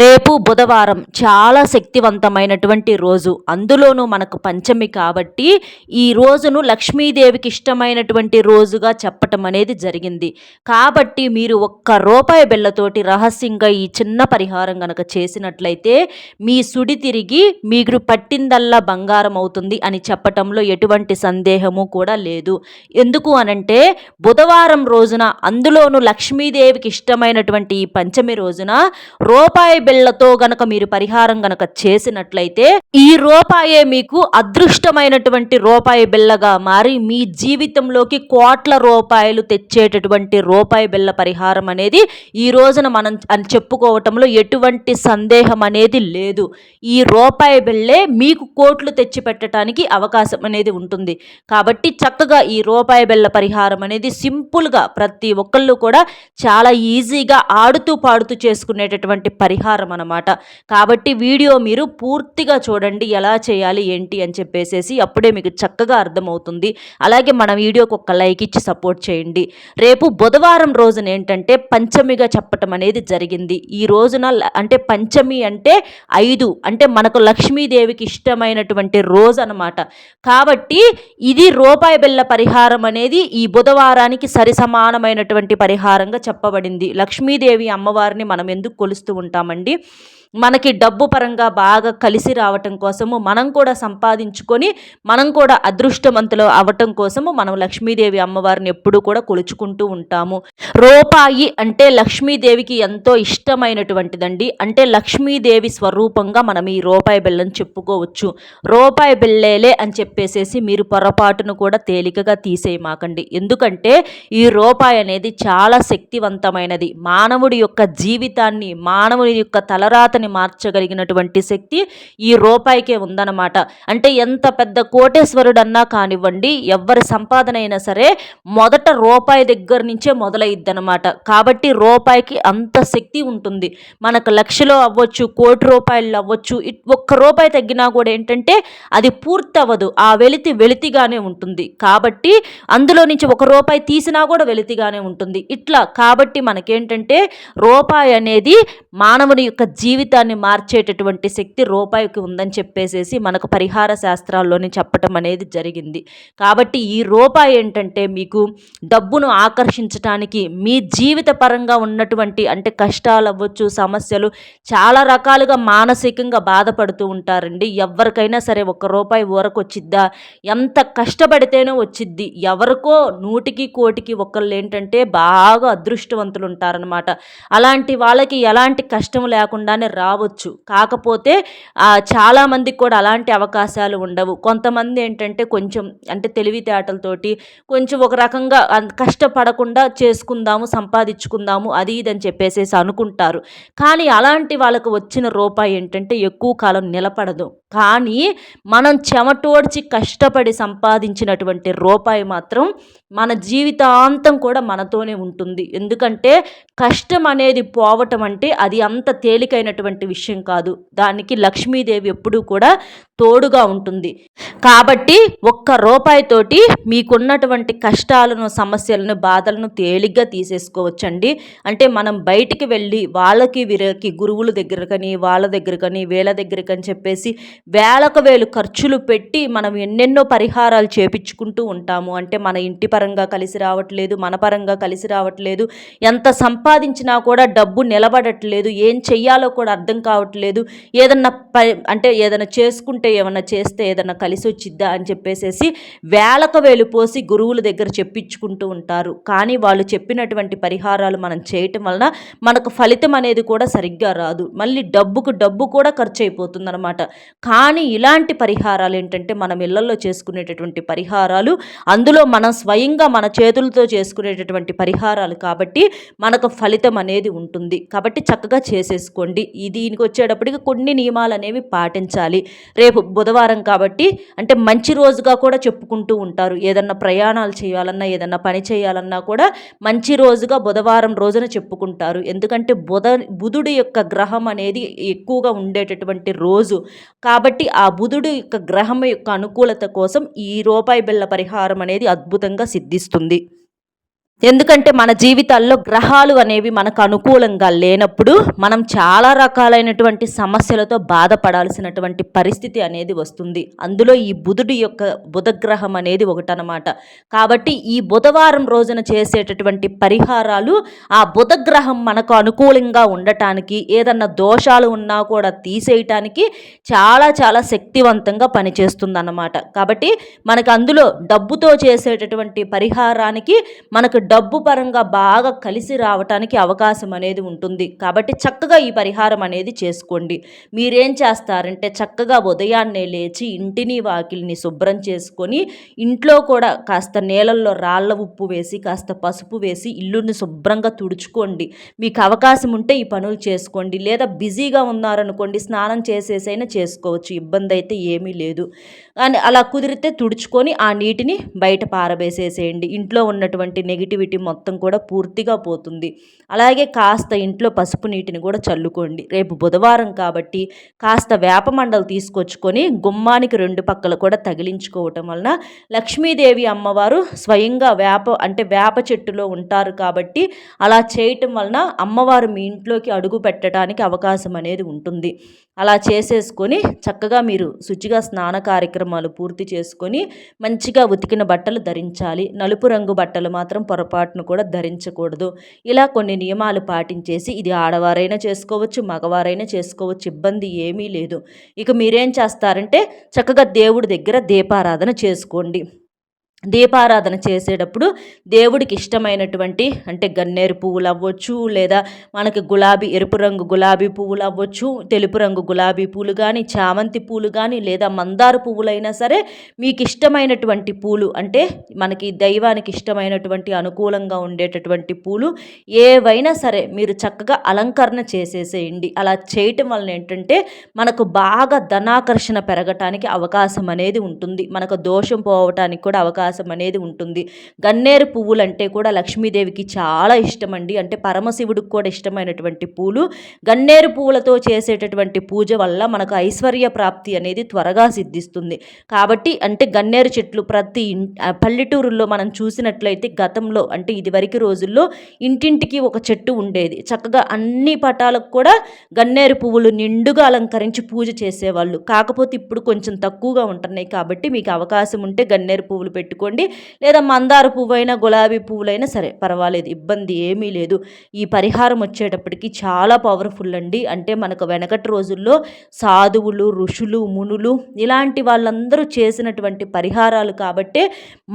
రేపు బుధవారం చాలా శక్తివంతమైనటువంటి రోజు. అందులోనూ మనకు పంచమి కాబట్టి ఈ రోజును లక్ష్మీదేవికి ఇష్టమైనటువంటి రోజుగా చెప్పటం అనేది జరిగింది. కాబట్టి మీరు ఒక్క రూపాయి బిళ్ళతోటి రహస్యంగా ఈ చిన్న పరిహారం గనక చేసినట్లయితే మీ సుడి తిరిగి మీరు పట్టిందల్లా బంగారం అవుతుంది అని చెప్పటంలో ఎటువంటి సందేహము కూడా లేదు. ఎందుకు అనంటే బుధవారం రోజున అందులోనూ లక్ష్మీదేవికి ఇష్టమైనటువంటి ఈ పంచమి రోజున రూపాయి బిళ్ళతో గనక మీరు పరిహారం గనక చేసినట్లయితే ఈ రూపాయే మీకు అదృష్టమైనటువంటి రూపాయి బిళ్ళగా మారి మీ జీవితంలోకి కోట్ల రూపాయలు తెచ్చేటటువంటి రూపాయి బిళ్ళ పరిహారం అనేది ఈ రోజున మనం అని చెప్పుకోవటంలో ఎటువంటి సందేహం అనేది లేదు. ఈ రూపాయి బిళ్ళే మీకు కోట్లు తెచ్చిపెట్టడానికి అవకాశం అనేది ఉంటుంది. కాబట్టి చక్కగా ఈ రూపాయి బిళ్ళ పరిహారం అనేది సింపుల్గా ప్రతి ఒక్కళ్ళు కూడా చాలా ఈజీగా ఆడుతూ పాడుతూ చేసుకునేటటువంటి పరిహారం అన్నమాట. కాబట్టి వీడియో మీరు పూర్తిగా చూడండి ఎలా చేయాలి ఏంటి అని చెప్పేసేసి అప్పుడే మీకు చక్కగా అర్థమవుతుంది. అలాగే మన వీడియోకి ఒక లైక్ ఇచ్చి సపోర్ట్ చేయండి. రేపు బుధవారం రోజున ఏంటంటే పంచమిగా చెప్పటం అనేది జరిగింది. ఈ రోజున అంటే పంచమి అంటే ఐదు అంటే మనకు లక్ష్మీదేవికి ఇష్టమైనటువంటి రోజు అనమాట కాబట్టి ఇది రూపాయి బిళ్ళ పరిహారం అనేది ఈ బుధవారానికి సరి సమానమైనటువంటి పరిహారంగా చెప్పబడింది. లక్ష్మీదేవి అమ్మవారిని మనం ఎందుకు కొలుస్తూ ఉంటామండి చేసుకోండి మనకి డబ్బు పరంగా బాగా కలిసి రావటం కోసము మనం కూడా సంపాదించుకొని మనం కూడా అదృష్టవంతులు అవ్వటం కోసము మనం లక్ష్మీదేవి అమ్మవారిని ఎప్పుడూ కూడా కొలుచుకుంటూ ఉంటాము. రూపాయి అంటే లక్ష్మీదేవికి ఎంతో ఇష్టమైనటువంటిదండి. అంటే లక్ష్మీదేవి స్వరూపంగా మనం ఈ రూపాయి బిళ్ళని చెప్పుకోవచ్చు. రూపాయి బిళ్ళేలే అని చెప్పేసేసి మీరు పొరపాటును కూడా తేలికగా తీసేయమాకండి. ఎందుకంటే ఈ రూపాయి అనేది చాలా శక్తివంతమైనది. మానవుడి యొక్క జీవితాన్ని మానవుడి యొక్క తలరాత తలరాతని మార్చగలిగినటువంటి శక్తి ఈ రూపాయికే ఉందన్నమాట. అంటే ఎంత పెద్ద కోటేశ్వరుడు అన్నా కానివ్వండి ఎవరి సంపాదన అయినా సరే మొదట రూపాయి దగ్గర నుంచే మొదలైద్దనమాట కాబట్టి రూపాయికి అంత శక్తి ఉంటుంది. మనకు లక్షలో అవ్వచ్చు కోటి రూపాయలు అవ్వచ్చు ఇట్- ఒక్క రూపాయి తగ్గినా కూడా ఏంటంటే అది పూర్తి అవ్వదు ఆ వెలితి వెలితిగానే ఉంటుంది. కాబట్టి అందులో నుంచి ఒక రూపాయి తీసినా కూడా వెలితిగానే ఉంటుంది. ఇట్లా కాబట్టి మనకేంటంటే రూపాయి అనేది మానవుని యొక్క జీవితాన్ని మార్చేటటువంటి శక్తి రూపాయికి ఉందని చెప్పేసేసి మనకు పరిహార శాస్త్రాల్లోనే చెప్పటం అనేది జరిగింది. కాబట్టి ఈ రూపాయి ఏంటంటే మీకు డబ్బును ఆకర్షించటానికి మీ జీవిత పరంగా ఉన్నటువంటి అంటే కష్టాలు అవ్వచ్చు సమస్యలు చాలా రకాలుగా మానసికంగా బాధపడుతూ ఉంటారండి. ఎవరికైనా సరే ఒక్క రూపాయి ఊరకొచ్చిద్దా? ఎంత కష్టపడితేనే వచ్చిద్ది. ఎవరికో నూటికి కోటికి ఒకళ్ళు ఏంటంటే బాగా అదృష్టవంతులు ఉంటారనమాట అలాంటి వాళ్ళకి ఎలాంటి కష్టం లేకుండానే రావచ్చు. కాకపోతే చాలామందికి కూడా అలాంటి అవకాశాలు ఉండవు. కొంతమంది ఏంటంటే కొంచెం అంటే తెలివితేటలతోటి కొంచెం ఒక రకంగా కష్టపడకుండా చేసుకుందాము సంపాదించుకుందాము అది ఇది అని చెప్పేసేసి అనుకుంటారు. కానీ అలాంటి వాళ్ళకు వచ్చిన రూపాయి ఏంటంటే ఎక్కువ కాలం నిలబడదు. కానీ మనం చెమటోడ్చి కష్టపడి సంపాదించినటువంటి రూపాయి మాత్రం మన జీవితాంతం కూడా మనతోనే ఉంటుంది. ఎందుకంటే కష్టం అనేది పోవటం అంటే అది అంత తేలికైనటువంటి విషయం కాదు. దానికి లక్ష్మీదేవి ఎప్పుడూ కూడా తోడుగా ఉంటుంది. కాబట్టి ఒక్క రూపాయితోటి మీకున్నటువంటి కష్టాలను సమస్యలను బాధలను తేలిగ్గా తీసేసుకోవచ్చండి. అంటే మనం బయటికి వెళ్ళి వాళ్ళకి వీళ్ళకి గురువుల దగ్గరకని వాళ్ళ దగ్గరకని వీళ్ళ దగ్గర దగ్గరకని చెప్పేసి వేలకు వేలు ఖర్చులు పెట్టి మనం ఎన్నెన్నో పరిహారాలు చేపించుకుంటూ ఉంటాము. అంటే మన ఇంటి పరంగా కలిసి రావట్లేదు మన పరంగా కలిసి రావట్లేదు. ఎంత సంపాదించినా కూడా డబ్బు నిలబడట్లేదు. ఏం చెయ్యాలో కూడా అర్థం కావట్లేదు. ఏదన్నా ప అంటే ఏదైనా చేసుకుంటే ఏమన్నా చేస్తే ఏదన్నా కలిసి వచ్చిద్దా అని చెప్పేసేసి వేలకు వేలు పోసి గురువుల దగ్గర చెప్పించుకుంటూ ఉంటారు. కానీ వాళ్ళు చెప్పినటువంటి పరిహారాలు మనం చేయటం వలన మనకు ఫలితం అనేది కూడా సరిగ్గా రాదు. మళ్ళీ డబ్బుకు డబ్బు కూడా ఖర్చు అయిపోతుంది అనమాట కానీ ఇలాంటి పరిహారాలు ఏంటంటే మనం ఇళ్ళలో చేసుకునేటటువంటి పరిహారాలు అందులో మనం స్వయంగా మన చేతులతో చేసుకునేటటువంటి పరిహారాలు కాబట్టి మనకు ఫలితం అనేది ఉంటుంది. కాబట్టి చక్కగా చేసేసుకోండి. ఈ దీనికి వచ్చేటప్పటికి కొన్ని నియమాలు అనేవి పాటించాలి. రేపు బుధవారం కాబట్టి అంటే మంచి రోజుగా కూడా చెప్పుకుంటూ ఉంటారు. ఏదన్నా ప్రయాణాలు చేయాలన్నా ఏదన్నా పని చేయాలన్నా కూడా మంచి రోజుగా బుధవారం రోజున చెప్పుకుంటారు. ఎందుకంటే బుధ బుధుడి యొక్క గ్రహం అనేది ఎక్కువగా ఉండేటటువంటి రోజు. కాబట్టి ఆ బుధుడి యొక్క గ్రహం యొక్క అనుకూలత కోసం ఈ రూపాయి బిళ్ళ పరిహారం అనేది అద్భుతంగా సిద్ధిస్తుంది. ఎందుకంటే మన జీవితాల్లో గ్రహాలు అనేవి మనకు అనుకూలంగా లేనప్పుడు మనం చాలా రకాలైనటువంటి సమస్యలతో బాధపడాల్సినటువంటి పరిస్థితి అనేది వస్తుంది. అందులో ఈ బుధుడి యొక్క బుధగ్రహం అనేది ఒకటనమాట. కాబట్టి ఈ బుధవారం రోజున చేసేటటువంటి పరిహారాలు ఆ బుధగ్రహం మనకు అనుకూలంగా ఉండటానికి ఏదన్నా దోషాలు ఉన్నా కూడా తీసేయటానికి చాలా చాలా శక్తివంతంగా పనిచేస్తుందన్నమాట. కాబట్టి మనకు అందులో డబ్బుతో చేసేటటువంటి పరిహారానికి మనకు డబ్బు పరంగా బాగా కలిసి రావటానికి అవకాశం అనేది ఉంటుంది. కాబట్టి చక్కగా ఈ పరిహారం అనేది చేసుకోండి. మీరేం చేస్తారంటే చక్కగా ఉదయాన్నే లేచి ఇంటిని వాకిల్ని శుభ్రం చేసుకొని ఇంట్లో కూడా కాస్త నీళ్ళల్లో రాళ్ళ ఉప్పు వేసి కాస్త పసుపు వేసి ఇల్లుని శుభ్రంగా తుడుచుకోండి. మీకు అవకాశం ఉంటే ఈ పనులు చేసుకోండి. లేదా బిజీగా ఉన్నారనుకోండి స్నానం చేసేసైనా చేసుకోవచ్చు. ఇబ్బంది అయితే ఏమీ లేదు. అని అలా కుదిరితే తుడుచుకొని ఆ నీటిని బయట పారవేసేసేయండి ఇంట్లో ఉన్నటువంటి నెగిటివ్ నెగిటివిటీ మొత్తం కూడా పూర్తిగా పోతుంది. అలాగే కాస్త ఇంట్లో పసుపు నీటిని కూడా చల్లుకోండి. రేపు బుధవారం కాబట్టి కాస్త వేప మండలు తీసుకొచ్చుకొని గుమ్మానికి రెండు పక్కల కూడా తగిలించుకోవటం వలన లక్ష్మీదేవి అమ్మవారు స్వయంగా వేప అంటే వేప చెట్టులో ఉంటారు కాబట్టి అలా చేయటం వలన అమ్మవారు మీ ఇంట్లోకి అడుగు పెట్టడానికి అవకాశం అనేది ఉంటుంది. అలా చేసేసుకొని చక్కగా మీరు శుచిగా స్నాన కార్యక్రమాలు పూర్తి చేసుకొని మంచిగా ఉతికిన బట్టలు ధరించాలి. నలుపు రంగు బట్టలు మాత్రం పొరపాటును కూడా ధరించకూడదు. ఇలా కొన్ని నియమాలు పాటించేసి ఇది ఆడవారైనా చేసుకోవచ్చు మగవారైనా చేసుకోవచ్చు ఇబ్బంది ఏమీ లేదు. ఇక మీరేం చేస్తారంటే చక్కగా దేవుడి దగ్గర దీపారాధన చేసుకోండి. దీపారాధన చేసేటప్పుడు దేవుడికి ఇష్టమైనటువంటి అంటే గన్నేరు పువ్వులు అవ్వచ్చు లేదా మనకి గులాబీ ఎరుపు రంగు గులాబీ పువ్వులు అవ్వచ్చు తెలుపు రంగు గులాబీ పూలు కానీ చామంతి పూలు కానీ లేదా మందార పువ్వులైనా సరే మీకు ఇష్టమైనటువంటి పూలు అంటే మనకి దైవానికి ఇష్టమైనటువంటి అనుకూలంగా ఉండేటటువంటి పూలు ఏవైనా సరే మీరు చక్కగా అలంకరణ చేసేసేయండి. అలా చేయటం వలన ఏంటంటే మనకు బాగా ధనాకర్షణ పెరగటానికి అవకాశం అనేది ఉంటుంది. మనకు దోషం పోవటానికి కూడా అవకాశం అవకాశం అనేది ఉంటుంది. గన్నేరు పువ్వులు అంటే కూడా లక్ష్మీదేవికి చాలా ఇష్టం అండి అంటే పరమశివుడికి కూడా ఇష్టమైనటువంటి పూలు. గన్నేరు పువ్వులతో చేసేటటువంటి పూజ వల్ల మనకు ఐశ్వర్య ప్రాప్తి అనేది త్వరగా సిద్ధిస్తుంది. కాబట్టి అంటే గన్నేరు చెట్లు ప్రతి పల్లెటూరుల్లో మనం చూసినట్లయితే గతంలో అంటే ఇదివరకు రోజుల్లో ఇంటింటికి ఒక చెట్టు ఉండేది. చక్కగా అన్ని పటాలకు కూడా గన్నేరు పువ్వులు నిండుగా అలంకరించి పూజ చేసేవాళ్ళు. కాకపోతే ఇప్పుడు కొంచెం తక్కువగా ఉంటున్నాయి కాబట్టి మీకు అవకాశం ఉంటే గన్నేరు పువ్వులు పెట్టుకు పెట్టుకోండి లేదా మందార పువ్వైనా గులాబీ పువ్వులైనా సరే పర్వాలేదు ఇబ్బంది ఏమీ లేదు. ఈ పరిహారం వచ్చేటప్పటికి చాలా పవర్ఫుల్ అండి. అంటే మనకు వెనకటి రోజుల్లో సాధువులు ఋషులు మునులు ఇలాంటి వాళ్ళందరూ చేసినటువంటి పరిహారాలు కాబట్టే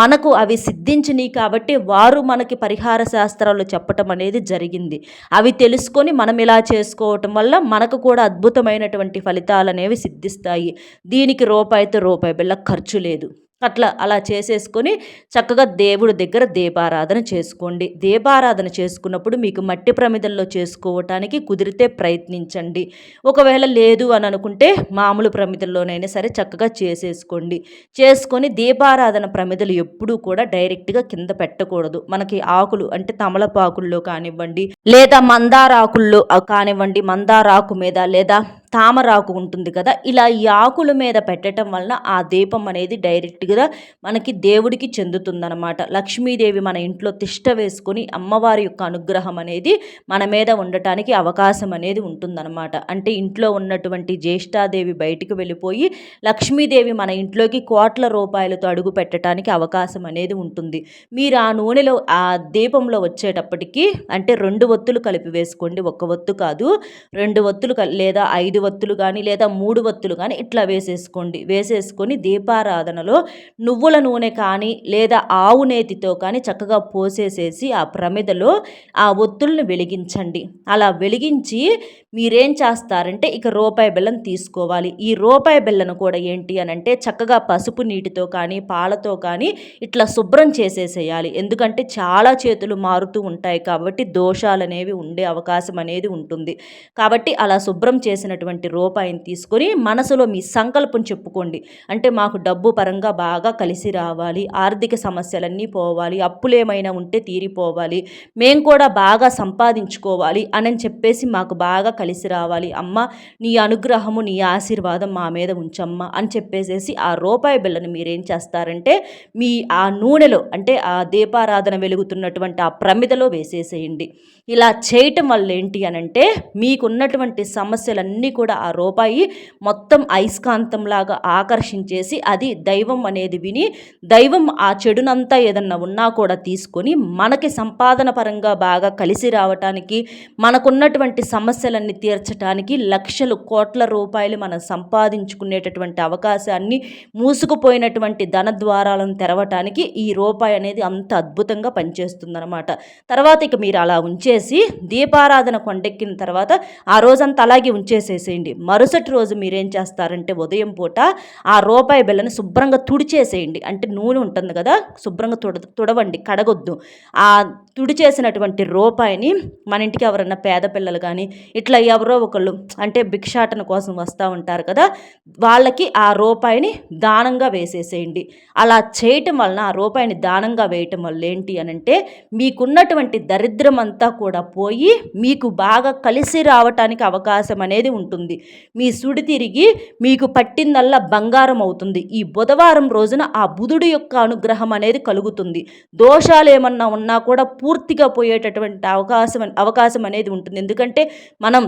మనకు అవి సిద్ధించినవి కాబట్టి వారు మనకి పరిహార శాస్త్రాలు చెప్పటం అనేది జరిగింది. అవి తెలుసుకొని మనం ఇలా చేసుకోవటం వల్ల మనకు కూడా అద్భుతమైనటువంటి ఫలితాలు అనేవి సిద్ధిస్తాయి. దీనికి రూపాయితో రూపాయి బిళ్ళ ఖర్చు లేదు. అట్లా అలా చేసేసుకొని చక్కగా దేవుడి దగ్గర దీపారాధన చేసుకోండి. దీపారాధన చేసుకున్నప్పుడు మీకు మట్టి ప్రమిదల్లో చేసుకోవటానికి కుదిరితే ప్రయత్నించండి. ఒకవేళ లేదు అని అనుకుంటే మామూలు ప్రమిదల్లోనైనా సరే చక్కగా చేసేసుకోండి. చేసుకొని దీపారాధన ప్రమిదలు ఎప్పుడూ కూడా డైరెక్ట్గా కింద పెట్టకూడదు. మనకి ఆకులు అంటే తమలపాకుల్లో కానివ్వండి లేదా మందారాకుల్లో కానివ్వండి మందారాకు మీద లేదా తామరాకు ఉంటుంది కదా ఇలా ఈ ఆకుల మీద పెట్టడం వలన ఆ దీపం అనేది డైరెక్ట్గా మనకి దేవుడికి చెందుతుందనమాట లక్ష్మీదేవి మన ఇంట్లో తిష్ట వేసుకొని అమ్మవారి యొక్క అనుగ్రహం అనేది మన మీద ఉండటానికి అవకాశం అనేది ఉంటుందన్నమాట. అంటే ఇంట్లో ఉన్నటువంటి జ్యేష్ఠాదేవి బయటికి వెళ్ళిపోయి లక్ష్మీదేవి మన ఇంట్లోకి కోట్ల రూపాయలతో అడుగు పెట్టడానికి అవకాశం అనేది ఉంటుంది. మీరు ఆ నూనెలో ఆ దీపంలో వచ్చేటప్పటికి అంటే రెండు ఒత్తులు కలిపి వేసుకోండి. ఒక్క ఒత్తు కాదు రెండు ఒత్తులు లేదా ఐదు వత్తులు కానీ లేదా మూడు వత్తులు కానీ ఇట్లా వేసేసుకోండి. వేసేసుకొని దీపారాధనలో నువ్వుల నూనె కానీ లేదా ఆవు నేతితో కానీ చక్కగా పోసేసేసి ఆ ప్రమిదలో ఆ ఒత్తుల్ని వెలిగించండి. అలా వెలిగించి మీరేం చేస్తారంటే ఇక రూపాయి బెల్లం తీసుకోవాలి. ఈ రూపాయి బెల్లను కూడా ఏంటి అని అంటే చక్కగా పసుపు నీటితో కానీ పాలతో కానీ ఇట్లా శుభ్రం చేసేసేయాలి. ఎందుకంటే చాలా చేతులు మారుతూ ఉంటాయి కాబట్టి దోషాలు అనేవి ఉండే అవకాశం అనేది ఉంటుంది. కాబట్టి అలా శుభ్రం చేసినటువంటి ఉన్నటువంటి రూపాయిని తీసుకొని మనసులో మీ సంకల్పం చెప్పుకోండి. అంటే మాకు డబ్బు పరంగా బాగా కలిసి రావాలి ఆర్థిక సమస్యలన్నీ పోవాలి అప్పులు ఏమైనా ఉంటే తీరిపోవాలి మేము కూడా బాగా సంపాదించుకోవాలి అని చెప్పేసి మాకు బాగా కలిసి రావాలి. అమ్మ నీ అనుగ్రహము నీ ఆశీర్వాదం మా మీద ఉంచమ్మ అని చెప్పేసేసి ఆ రూపాయి బిళ్ళను మీరేం చేస్తారంటే మీ ఆ నూనెలో అంటే ఆ దీపారాధన వెలుగుతున్నటువంటి ఆ ప్రమిదలో వేసేసేయండి. ఇలా చేయటం వల్ల ఏంటి అని అంటే మీకున్నటువంటి సమస్యలన్నీ కూడా కూడా ఆ రూపాయి మొత్తం అయస్కాంతంలాగా ఆకర్షించేసి అది దైవం అనేది విని దైవం ఆ చెడునంతా ఏదన్నా ఉన్నా కూడా తీసుకొని మనకి సంపాదన పరంగా బాగా కలిసి రావటానికి మనకున్నటువంటి సమస్యలన్నీ తీర్చడానికి లక్షలు కోట్ల రూపాయలు మనం సంపాదించుకునేటటువంటి అవకాశాన్ని మూసుకుపోయినటువంటి ధన ద్వారాలను తెరవటానికి ఈ రూపాయి అనేది అంత అద్భుతంగా పనిచేస్తుందన్నమాట. తర్వాత ఇక మీరు అలా ఉంచేసి దీపారాధన కొండెక్కిన తర్వాత ఆ రోజంతా అలాగే ఉంచేసేసేయండి. మరుసటి రోజు మీరేం చేస్తారంటే ఉదయం పూట ఆ రూపాయి బిళ్ళని శుభ్రంగా తుడిచేసేయండి. అంటే నూనె ఉంటుంది కదా శుభ్రంగా తుడ తుడవండి కడగొద్దు. ఆ తుడిచేసినటువంటి రూపాయిని మన ఇంటికి ఎవరన్నా పేద పిల్లలు కానీ ఇట్లా ఎవరో ఒకళ్ళు అంటే భిక్షాటన కోసం వస్తూ ఉంటారు కదా వాళ్ళకి ఆ రూపాయిని దానంగా వేసేసేయండి. అలా చేయటం వలన ఆ రూపాయిని దానంగా వేయటం వల్ల ఏంటి అని అంటే మీకున్నటువంటి దరిద్రం అంతా కూడా పోయి మీకు బాగా కలిసి రావటానికి అవకాశం అనేది ఉంటుంది. ఉంటుంది మీ సుడి తిరిగి మీకు పట్టిందల్లా బంగారం అవుతుంది. ఈ బుధవారం రోజున ఆ బుధుడు యొక్క అనుగ్రహం అనేది కలుగుతుంది. దోషాలు ఏమన్నా ఉన్నా కూడా పూర్తిగా పోయేటటువంటి అవకాశం అవకాశం అనేది ఉంటుంది. ఎందుకంటే మనం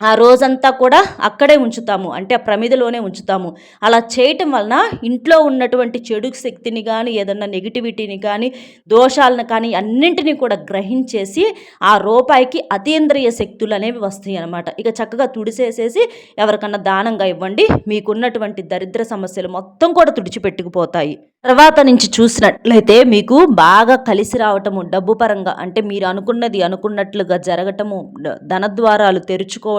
ఆ రోజంతా కూడా అక్కడే ఉంచుతాము. అంటే ఆ ప్రమిదలోనే ఉంచుతాము. అలా చేయటం వలన ఇంట్లో ఉన్నటువంటి చెడు శక్తిని కానీ ఏదన్నా నెగిటివిటీని కానీ దోషాలను కానీ అన్నింటినీ కూడా గ్రహించేసి ఆ రూపాయికి అతీంద్రియ శక్తులు అనేవి వస్తాయి అన్నమాట. ఇక చక్కగా తుడిసేసేసి ఎవరికన్నా దానంగా ఇవ్వండి. మీకున్నటువంటి దరిద్ర సమస్యలు మొత్తం కూడా తుడిచిపెట్టుకుపోతాయి. తర్వాత నుంచి చూసినట్లయితే మీకు బాగా కలిసి రావటము డబ్బు పరంగా అంటే మీరు అనుకున్నది అనుకున్నట్లుగా జరగటము ధనద్వారాలు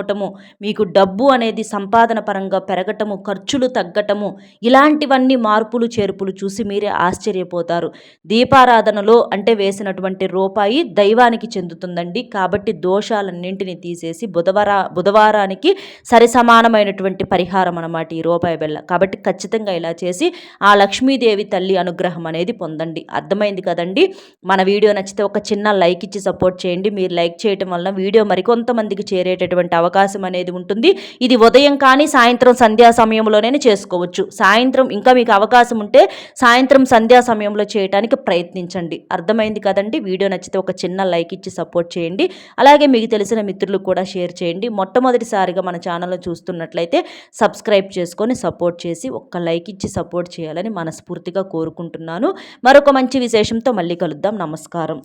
తెరుచుకోవటము మీకు డబ్బు అనేది సంపాదన పరంగా పెరగటము ఖర్చులు తగ్గటము ఇలాంటివన్నీ మార్పులు చేర్పులు చూసి మీరే ఆశ్చర్యపోతారు. దీపారాధనలో అంటే వేసినటువంటి రూపాయి దైవానికి చెందుతుందండి. కాబట్టి దోషాలన్నింటినీ తీసేసి బుధవార బుధవారానికి సరి సమానమైనటువంటి పరిహారం అన్నమాట ఈ రూపాయి బెల్ల కాబట్టి ఖచ్చితంగా ఇలా చేసి ఆ లక్ష్మీదేవి తల్లి అనుగ్రహం అనేది పొందండి. అర్థమైంది కదండి? మన వీడియో నచ్చితే ఒక చిన్న లైక్ ఇచ్చి సపోర్ట్ చేయండి. మీరు లైక్ చేయటం వలన వీడియో మరికొంతమందికి చేరేటటువంటి అవకాశం అవకాశం అనేది ఉంటుంది. ఇది ఉదయం కానీ సాయంత్రం సంధ్యా సమయంలోనే చేసుకోవచ్చు. సాయంత్రం ఇంకా మీకు అవకాశం ఉంటే సాయంత్రం సంధ్యా సమయంలో చేయడానికి ప్రయత్నించండి. అర్థమైంది కదండి? వీడియో నచ్చితే ఒక చిన్న లైక్ ఇచ్చి సపోర్ట్ చేయండి. అలాగే మీకు తెలిసిన మిత్రులకు కూడా షేర్ చేయండి. మొట్టమొదటిసారిగా మన ఛానల్లో చూస్తున్నట్లయితే సబ్స్క్రైబ్ చేసుకొని సపోర్ట్ చేసి ఒక్క లైక్ ఇచ్చి సపోర్ట్ చేయాలని మనస్ఫూర్తిగా కోరుకుంటున్నాను. మరొక మంచి విశేషంతో మళ్ళీ కలుద్దాం. నమస్కారం.